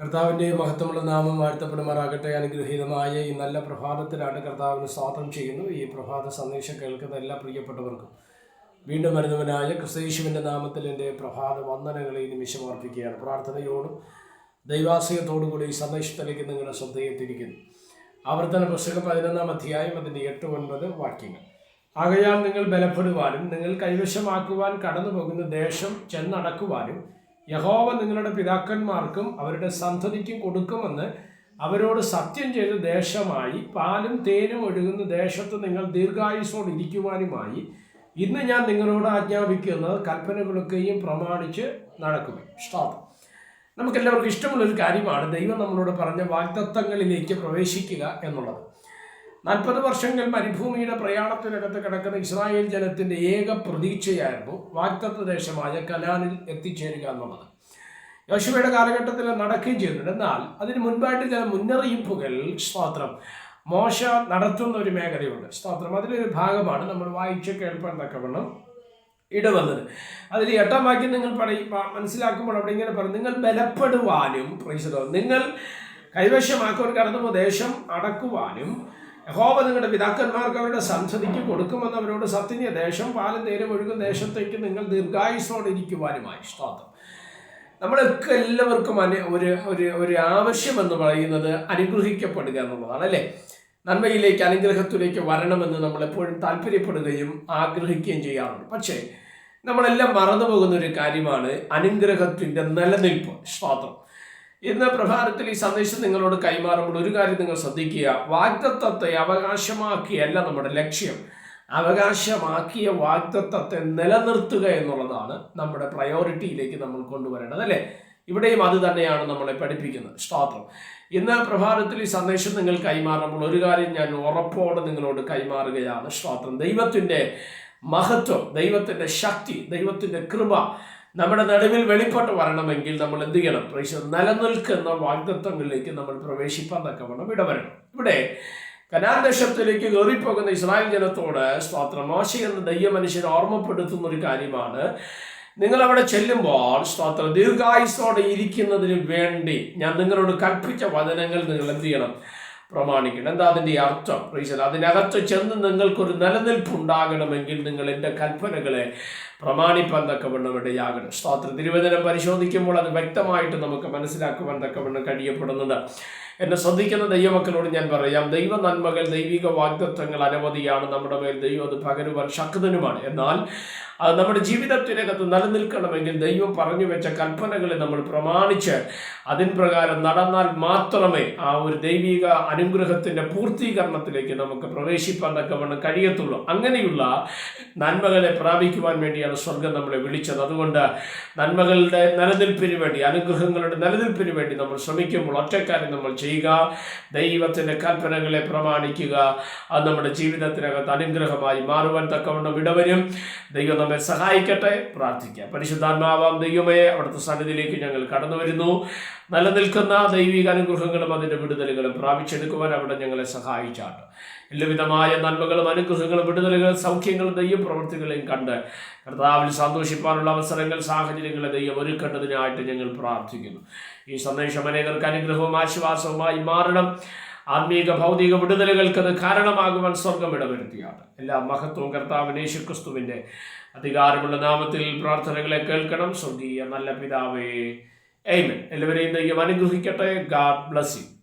കർത്താവിന്റെ മഹത്വമുള്ള നാമം വാഴ്ത്തപ്പെടുമാറാകട്ടെ. അനുഗ്രഹീതമായ ഈ നല്ല പ്രഭാതത്തിലാണ് കർത്താവിന് സ്വാഗതം ചെയ്യുന്നു. ഈ പ്രഭാത സന്ദേശം കേൾക്കുന്ന എല്ലാ പ്രിയപ്പെട്ടവർക്കും. വീണ്ടും വരുന്നവനായ ക്രിസ്തീശുവിന്റെ നാമത്തിൽ എന്റെ പ്രഭാത വന്ദനങ്ങളെ നിമിഷം അർപ്പിക്കുകയാണ്. പ്രാർത്ഥനയോടും ദൈവാശ്രയത്തോടുകൂടി ഈ സന്ദേശത്തിലേക്ക് നിങ്ങളുടെ ശ്രദ്ധയെത്തിരിക്കുന്നു ആവർത്തന പുസ്തകം പതിനൊന്നാം അധ്യായം അതിന്റെ എട്ട് ഒൻപത് വാക്യങ്ങൾ. ആകയാൽ നിങ്ങൾ ബലപ്പെടുവാനും നിങ്ങൾ കൈവശമാക്കുവാൻ കടന്നു പോകുന്ന ദേശം ചെന്നടക്കുവാനും യഹോവ നിങ്ങളുടെ പിതാക്കന്മാർക്കും അവരുടെ സന്തതിക്കും കൊടുക്കുമെന്ന് അവരോട് സത്യം ചെയ്ത ദേശമായി പാലും തേനും ഒഴുകുന്ന ദേശത്ത് നിങ്ങൾ ദീർഘായുസോട് ഇരിക്കുവാനുമായി ഇന്ന് ഞാൻ നിങ്ങളോട് ആജ്ഞാപിക്കുന്നത് കൽപ്പനകളൊക്കെയും പ്രമാണിച്ച് നടക്കുകയും സ്റ്റാർട്ട് നമുക്കെല്ലാവർക്കും ഇഷ്ടമുള്ളൊരു കാര്യമാണ് ദൈവം നമ്മളോട് പറഞ്ഞ വാഗ്ദത്തങ്ങളിലേക്ക് പ്രവേശിക്കുക എന്നുള്ളത്. നാൽപ്പത് വർഷങ്ങൾ മരുഭൂമിയുടെ പ്രയാണത്തിനകത്ത് കിടക്കുന്ന ഇസ്രായേൽ ജനത്തിന്റെ ഏക പ്രതീക്ഷയായിരുന്നു വാക്തത്വ ദേശമായ കലാനിൽ എത്തിച്ചേരുക എന്നുള്ളത്. യോശുവയുടെ കാലഘട്ടത്തിൽ നടക്കുകയും ചെയ്യുന്നുണ്ട് എന്നാൽ അതിന് മുൻപായിട്ട് ചില മുന്നറിയിപ്പുകൾ സ്തോത്രം. മോശ നടത്തുന്ന ഒരു മേഖലയുണ്ട്. സ്തോത്രം. അതിലൊരു ഭാഗമാണ് നമ്മൾ വായിച്ച് കേൾപ്പാൻ തക്കവണ്ണം ഇടവന്നത്. അതിൽ എട്ടാം വാക്യം നിങ്ങൾ പറയും മനസ്സിലാക്കുമ്പോൾ അവിടെ ഇങ്ങനെ പറയും നിങ്ങൾ ബലപ്പെടുവാനും നിങ്ങൾ കൈവശമാക്കുവാൻ കടന്നു ദേശം അടക്കുവാനും യഹോവ നിങ്ങളുടെ പിതാക്കന്മാർക്ക് അവരുടെ സംസതിക്ക് കൊടുക്കുമെന്ന് അവരോട് സത്യ ദേശം പാലും തേരും ഒഴുകും ദേശത്തേക്ക് നിങ്ങൾ ദീർഘായുസോടെ ഇരിക്കുവാനുമായി. സ്തോത്രം. നമ്മളൊക്കെ എല്ലാവർക്കും അനു ഒരു ഒരു ഒരു ആവശ്യം എന്ന് പറയുന്നത് അനുഗ്രഹിക്കപ്പെടുക എന്നുള്ളതാണ് അല്ലേ? നന്മയിലേക്ക് അനുഗ്രഹത്തിലേക്ക് വരണമെന്ന് നമ്മൾ എപ്പോഴും താല്പര്യപ്പെടുകയും ആഗ്രഹിക്കുകയും ചെയ്യാറുണ്ട്. പക്ഷേ നമ്മളെല്ലാം മറന്നു പോകുന്ന ഒരു കാര്യമാണ് അനുഗ്രഹത്തിന്റെ നിലനിൽപ്പ്. സ്തോത്രം. ഇന്ന് പ്രഭാതത്തിൽ ഈ സന്ദേശം നിങ്ങളോട് കൈമാറുമ്പോൾ ഒരു കാര്യം നിങ്ങൾ ശ്രദ്ധിക്കുക. വാഗ്ദത്തത്തെ അവകാശമാക്കിയല്ല നമ്മുടെ ലക്ഷ്യം. അവകാശമാക്കിയ വാഗ്ദത്തത്തെ നിലനിർത്തുക എന്നുള്ളതാണ് നമ്മുടെ പ്രയോറിറ്റിയിലേക്ക് നമ്മൾ കൊണ്ടുവരേണ്ടത് അല്ലേ? ഇവിടെയും അത് തന്നെയാണ് നമ്മളെ പഠിപ്പിക്കുന്നത്. സ്തോത്രം. ഇന്ന് പ്രഭാതത്തിൽ ഈ സന്ദേശം നിങ്ങൾ കൈമാറുമ്പോൾ ഒരു കാര്യം ഞാൻ ഉറപ്പോടെ നിങ്ങളോട് കൈമാറുകയാണ്. സ്തോത്രം. ദൈവത്തിന്റെ മഹത്വം ദൈവത്തിന്റെ ശക്തി ദൈവത്തിന്റെ കൃപ നമ്മുടെ നടുവിൽ വെളിപ്പെട്ട് വരണമെങ്കിൽ നമ്മൾ എന്ത് ചെയ്യണം? പ്രേക്ഷ നിലനിൽക്കുന്ന വാഗ്ദത്വങ്ങളിലേക്ക് നമ്മൾ പ്രവേശിപ്പാൻ തക്കവണ്ണം ഇടവരണം. ഇവിടെ കനാൻ ദേശത്തിലേക്ക് കയറിപ്പോകുന്ന ഇസ്രായേൽ ജനത്തോട് സ്വാത്രമാശി മോശ എന്ന ദയ്യമനുഷ്യനെ ഓർമ്മപ്പെടുത്തുന്ന ഒരു കാര്യമാണ്. നിങ്ങൾ അവിടെ ചെല്ലുമ്പോൾ സ്വാത്ര ദീർഘായുസോടെ ഇരിക്കുന്നതിന് വേണ്ടി ഞാൻ നിങ്ങളോട് കൽപ്പിച്ച വചനങ്ങൾ നിങ്ങൾ എന്ത് ചെയ്യണം? പ്രമാണിക്കണം. എന്താ അതിന്റെ അർത്ഥം? പ്രീശൽ അതിനകത്ത് ചെന്ന് നിങ്ങൾക്കൊരു നിലനിൽപ്പ് ഉണ്ടാകണമെങ്കിൽ നിങ്ങൾ എന്റെ കൽപ്പനകളെ പ്രമാണിപ്പാൻ തക്കവണ്ണം ഇടയാകണം സ്വാത്ര തിരുവചനം പരിശോധിക്കുമ്പോൾ അത് വ്യക്തമായിട്ട് നമുക്ക് മനസ്സിലാക്കുവാൻ തക്കവണ്ണം കഴിയപ്പെടുന്നുണ്ട്. എന്നെ ശ്രദ്ധിക്കുന്ന ദൈവമക്കളോട് ഞാൻ പറയാം ദൈവ നന്മകൾ ദൈവിക വാഗ്ദത്വങ്ങൾ അനവധിയാണ്. നമ്മുടെ മേൽ ദൈവം അത് പകരുവാൻ ശക്തനുമാണ്. എന്നാൽ അത് നമ്മുടെ ജീവിതത്തിനകത്ത് നിലനിൽക്കണമെങ്കിൽ ദൈവം പറഞ്ഞു വെച്ച കൽപ്പനകളെ നമ്മൾ പ്രമാണിച്ച് അതിൻ പ്രകാരം നടന്നാൽ മാത്രമേ ആ ഒരു ദൈവിക അനുഗ്രഹത്തിന്റെ പൂർത്തീകരണത്തിലേക്ക് നമുക്ക് പ്രവേശിപ്പാൻ തക്കവണ്ണം കഴിയത്തുള്ളൂ. അങ്ങനെയുള്ള നന്മകളെ പ്രാപിക്കുവാൻ വേണ്ടിയാണ് സ്വർഗം നമ്മളെ വിളിച്ചത്. അതുകൊണ്ട് നന്മകളുടെ നിലനിൽപ്പിന് വേണ്ടി അനുഗ്രഹങ്ങളുടെ നിലനിൽപ്പിന് വേണ്ടി നമ്മൾ ശ്രമിക്കുമ്പോൾ ഒറ്റക്കാര്യം നമ്മൾ ചെയ്യുക ദൈവത്തിന്റെ കൽപ്പനകളെ പ്രമാണിക്കുക അത് നമ്മുടെ ജീവിതത്തിനകത്ത് അനുഗ്രഹമായി മാറുവാൻ തക്കവണ്ണം വിടവരും ദൈവം നമ്മെ സഹായിക്കട്ടെ. പ്രാർത്ഥിക്കാം. പരിശുദ്ധാത്മാവാം ദൈവമേ അവിടുത്തെ സന്നിധിയിലേക്ക് ഞങ്ങൾ കടന്നു വരുന്നു നിലനിൽക്കുന്ന ദൈവിക അനുഗ്രഹങ്ങളും അതിന്റെ വിടുതലുകളും പ്രാപിച്ചെടുക്കുവാൻ അവിടെ ഞങ്ങളെ സഹായിച്ചാട്ട്. എല്ലാവിധമായ നന്മകളും അനുഗ്രഹങ്ങളും വിടുതലുകളും സൗഖ്യങ്ങളും ദൈവം പ്രവൃത്തികളെയും കണ്ട് കർത്താവിൽ സന്തോഷിപ്പാനുള്ള അവസരങ്ങൾ സാഹചര്യങ്ങളെ ദൈവം ഒരുക്കേണ്ടതിനായിട്ട് ഞങ്ങൾ പ്രാർത്ഥിക്കുന്നു. ഈ സന്ദേശം അനേകർക്ക് അനുഗ്രഹവും ആശ്വാസവുമായി മാറണം. ആത്മീക ഭൗതിക വിടുതലുകൾക്ക് അത് കാരണമാകുവാൻ സ്വർഗം ഇടവരുത്തിയാണ്. എല്ലാ മഹത്വവും കർത്താവിന് യേശുക്രിസ്തുവിന്റെ അധികാരമുള്ള നാമത്തിൽ പ്രാർത്ഥനകളെ കേൾക്കണം. സ്വർഗീയ നല്ല പിതാവേ എയ്മൻ എല്ലാവരെയും ദൈവം അനുഗ്രഹിക്കട്ടെ. God bless you